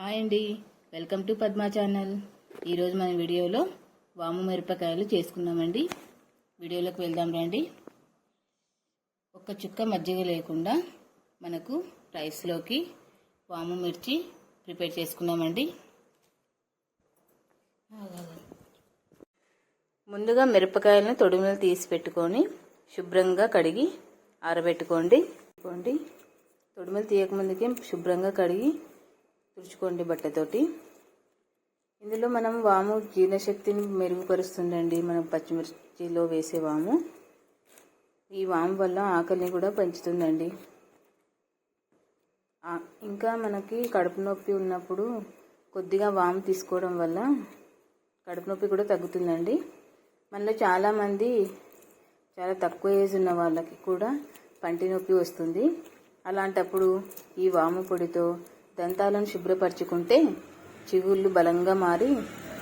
Hi అండి. Welcome to Padma channel. ఈరోజు మన వీడియోలో వాము మిరపకాయలు చేసుకున్నామండి. వీడియోలోకి వెళ్దాం రండి. ఒక్క చుక్క మజ్జిగ లేకుండా మనకు రైస్లోకి వాము మిర్చి ప్రిపేర్ చేసుకున్నామండి. ముందుగా మిరపకాయలను తొడుములు తీసి పెట్టుకొని శుభ్రంగా కడిగి ఆరబెట్టుకోండి. తొడుములు తీయకముందుకే శుభ్రంగా కడిగి తుడుచుకోండి బట్టతోటి ఇందులో మనం వాము జీర్ణశక్తిని మెరుగుపరుస్తుందండి. మనం పచ్చిమిర్చిలో వేసే వాము. ఈ వాము వల్ల ఆకలిని కూడా పెంచుతుందండి. ఇంకా మనకి కడుపు నొప్పి ఉన్నప్పుడు కొద్దిగా వాము తీసుకోవడం వల్ల కడుపు నొప్పి కూడా తగ్గుతుందండి. మనలో చాలామంది చాలా తక్కువ ఏజ్ ఉన్న వాళ్ళకి కూడా పంటి నొప్పి వస్తుంది. అలాంటప్పుడు ఈ వాము పొడితో దంతాలను శుభ్రపరచుకుంటే చిగుళ్ళు బలంగా మారి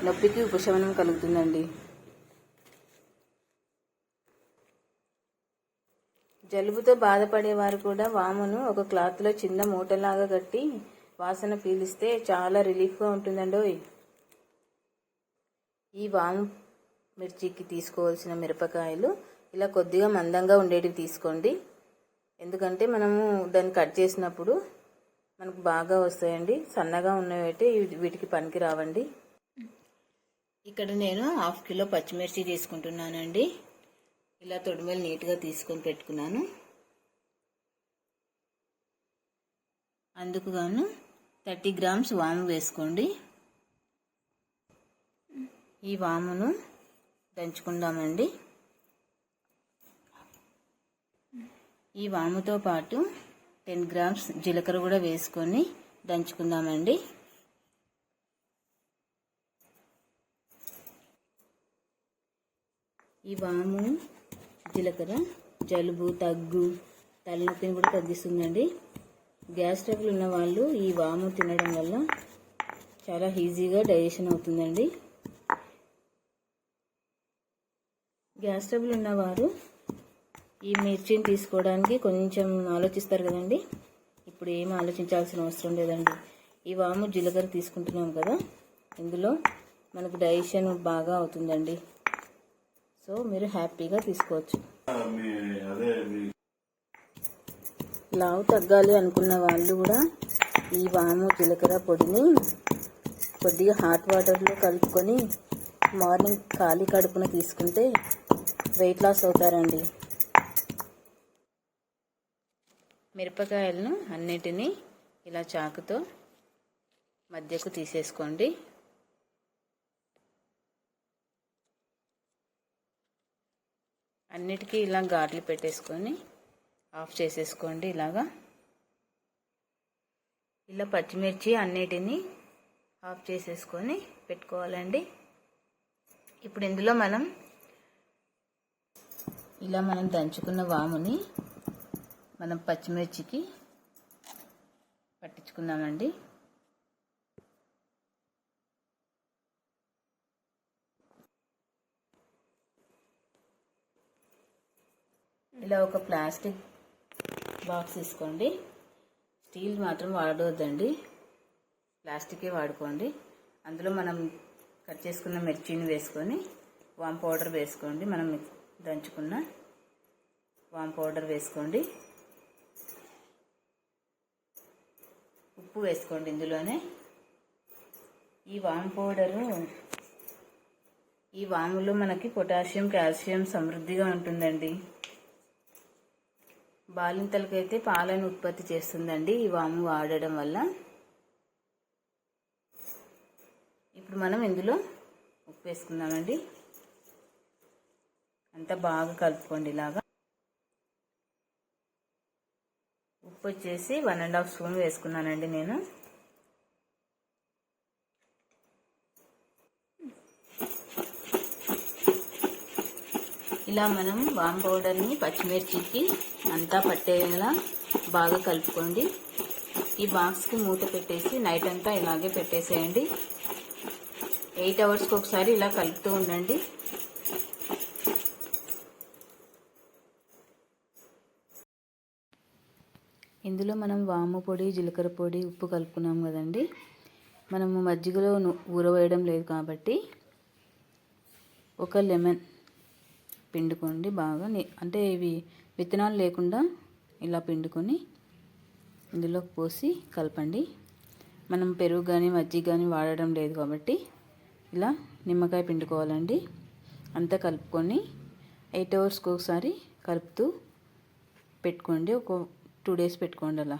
నొప్పికి ఉపశమనం కలుగుతుందండి. జలుబుతో బాధపడేవారు కూడా వామును ఒక క్లాత్లో చిన్న మూటలాగా కట్టి వాసన పీలిస్తే చాలా రిలీఫ్గా ఉంటుందండి ఈ వాము మిర్చికి తీసుకోవాల్సిన మిరపకాయలు ఇలా కొద్దిగా మందంగా ఉండేటివి తీసుకోండి. ఎందుకంటే మనము దాన్ని కట్ చేసినప్పుడు మనకు బాగా వస్తాయండి. సన్నగా ఉన్నవైతే వీటికి పనికి రావండి. ఇక్కడ నేను హాఫ్ కిలో పచ్చిమిర్చి తీసుకుంటున్నానండి. ఇలా తొడిమలు నీట్గా తీసుకొని పెట్టుకున్నాను. అందుకు గాను థర్టీ గ్రామ్స్ వాము వేసుకోండి. ఈ వామును దంచుకుందామండి. ఈ వాముతో పాటు టెన్ గ్రామ్స్ జీలకర్ర కూడా వేసుకొని దంచుకుందామండి. ఈ వాము జీలకర్ర జలుబు దగ్గు తలనొప్పిని కూడా తగ్గిస్తుందండి. గ్యాస్ ట్రబుల్ ఉన్న వాళ్ళు ఈ వాము తినడం వల్ల చాలా ఈజీగా డైజెషన్ అవుతుందండి. గ్యాస్ ట్రబుల్ ఉన్నవారు ఈ మిర్చిని తీసుకోవడానికి కొంచెం ఆలోచిస్తారు కదండి. ఇప్పుడు ఏం ఆలోచించాల్సిన అవసరం లేదండి. ఈ వాము జీలకర్ర తీసుకుంటున్నాం కదా. ఇందులో మనకు డైజెషన్ బాగా అవుతుందండి. సో మీరు హ్యాపీగా తీసుకోవచ్చు. లావు తగ్గాలి అనుకున్న వాళ్ళు కూడా ఈ వాము జీలకర్ర పొడిని కొద్దిగా హాట్ వాటర్లో కలుపుకొని మార్నింగ్ ఖాళీ కడుపున తీసుకుంటే వెయిట్ లాస్ అవుతారండి. మిరపకాయలను అన్నిటినీ ఇలా చాకుతో మధ్యకు తీసేసుకోండి. అన్నిటికీ ఇలా గార్లు పెట్టేసుకొని ఆఫ్ చేసేసుకోండి ఇలాగా. ఇలా పచ్చిమిర్చి అన్నిటినీ ఆఫ్ చేసేసుకొని పెట్టుకోవాలండి. ఇప్పుడు ఇందులో మనం ఇలా మనం దంచుకున్న వాముని మనం పచ్చిమిర్చికి పట్టించుకుందామండి. ఇలా ఒక ప్లాస్టిక్ బాక్స్ తీసుకోండి. స్టీల్ మాత్రం వాడవద్దండి ప్లాస్టికే వాడుకోండి. అందులో మనం కట్ చేసుకున్న మిర్చిని వేసుకొని వామ్ పౌడర్ వేసుకోండి. మనం దంచుకున్న వామ్ పౌడర్ వేసుకోండి. ఉప్పు వేసుకోండి ఇందులోనే. ఈ వామ్ పౌడరు ఈ వాములో మనకి పొటాషియం కాల్షియం సమృద్ధిగా ఉంటుందండి. బాలింతలకైతే పాలను ఉత్పత్తి చేస్తుందండి ఈ వాము వాడడం వల్ల. ఇప్పుడు మనం ఇందులో ఉప్పు వేసుకుందామండి. అంతా బాగా కలుపుకోండి ఇలాగా. ఉప్పు వచ్చేసి వన్ అండ్ హాఫ్ స్పూన్ వేసుకున్నానండి నేను. ఇలా మనం వామ్ పౌడర్ని పచ్చిమిర్చికి అంతా పట్టేలా బాగా కలుపుకోండి. ఈ బాక్స్కి మూత పెట్టేసి నైట్ అంతా ఇలాగే పెట్టేసేయండి. ఎయిట్ అవర్స్కి ఒకసారి ఇలా కలుపుతూ ఉండండి. ఇందులో మనం వాము పొడి జీలకర్ర పొడి ఉప్పు కలుపుకున్నాం కదండి. మనము మజ్జిగలో ఊరవేయడం లేదు కాబట్టి ఒక లెమన్ పిండుకోండి బాగా. అంటే ఇవి విత్తనాలు లేకుండా ఇలా పిండుకొని ఇందులో పోసి కలపండి. మనం పెరుగు కానీ మజ్జిగ కానీ వాడడం లేదు కాబట్టి ఇలా నిమ్మకాయ పిండుకోవాలండి. అంతా కలుపుకొని ఎయిట్ అవర్స్కి ఒకసారి కలుపుతూ పెట్టుకోండి. ఒక టూ డేస్ పెట్టుకోండి అలా.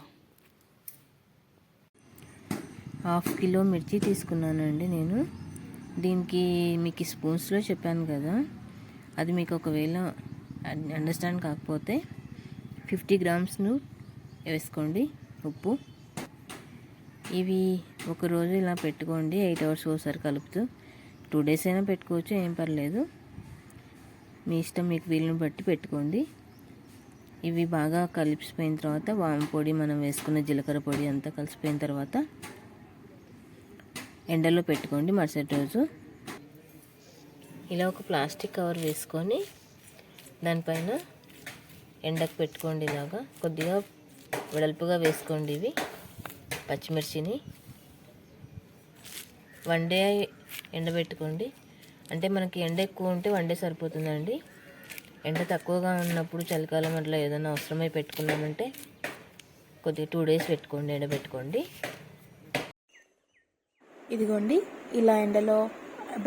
హాఫ్ కిలో మిర్చి తీసుకున్నానండి నేను. దీనికి మీకు స్పూన్స్లో చెప్పాను కదా. అది మీకు ఒకవేళ అండర్స్టాండ్ కాకపోతే ఫిఫ్టీ గ్రామ్స్ను వేసుకోండి ఉప్పు. ఇవి ఒక రోజు ఇలా పెట్టుకోండి ఎయిట్ అవర్స్ ఒకసారి కలుపుతూ. టూ డేస్ అయినా పెట్టుకోవచ్చు ఏం పర్లేదు. మీ ఇష్టం మీకు వీలుని బట్టి పెట్టుకోండి. ఇవి బాగా కలిసిపోయిన తర్వాత వాము పొడి మనం వేసుకున్న జీలకర్ర పొడి అంతా కలిసిపోయిన తర్వాత ఎండలో పెట్టుకోండి మరుసటి రోజు. ఇలా ఒక ప్లాస్టిక్ కవర్ వేసుకొని దానిపైన ఎండకు పెట్టుకోండి ఇలాగా. కొద్దిగా వెడల్పుగా వేసుకోండి ఇవి పచ్చిమిర్చిని. వన్ డే ఎండబెట్టుకోండి. అంటే మనకి ఎండ ఎక్కువ ఉంటే వన్ డే సరిపోతుందండి. ఎండ తక్కువగా ఉన్నప్పుడు చలికాలం అట్లా ఏదైనా అవసరమై పెట్టుకున్నామంటే కొద్దిగా టూ డేస్ పెట్టుకోండి ఎండబెట్టుకోండి ఇదిగోండి ఇలా ఎండలో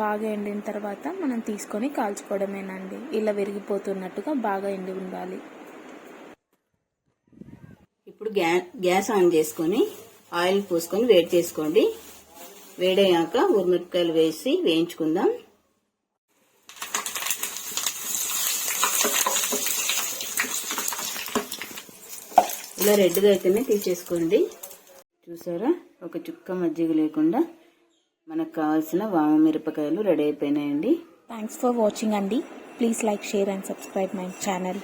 బాగా ఎండిన తర్వాత మనం తీసుకొని కాల్చుకోవడమేనండి. ఇలా విరిగిపోతున్నట్టుగా బాగా ఎండి ఉండాలి. ఇప్పుడు గ్యా గ్యాస్ ఆన్ చేసుకొని ఆయిల్ పోసుకొని వేడి చేసుకోండి. వేడయ్యాక ఉరిమిరపకాయలు వేసి వేయించుకుందాం. ఇలా రెడ్గా అయితేనే తీసేసుకోండి. చూసారా? ఒక చుక్క మజ్జిగ లేకుండా మనకు కావాల్సిన వామ మిరపకాయలు రెడీ అయిపోయినాయండి. థ్యాంక్స్ ఫర్ వాచింగ్ అండి. Please like share and subscribe my channel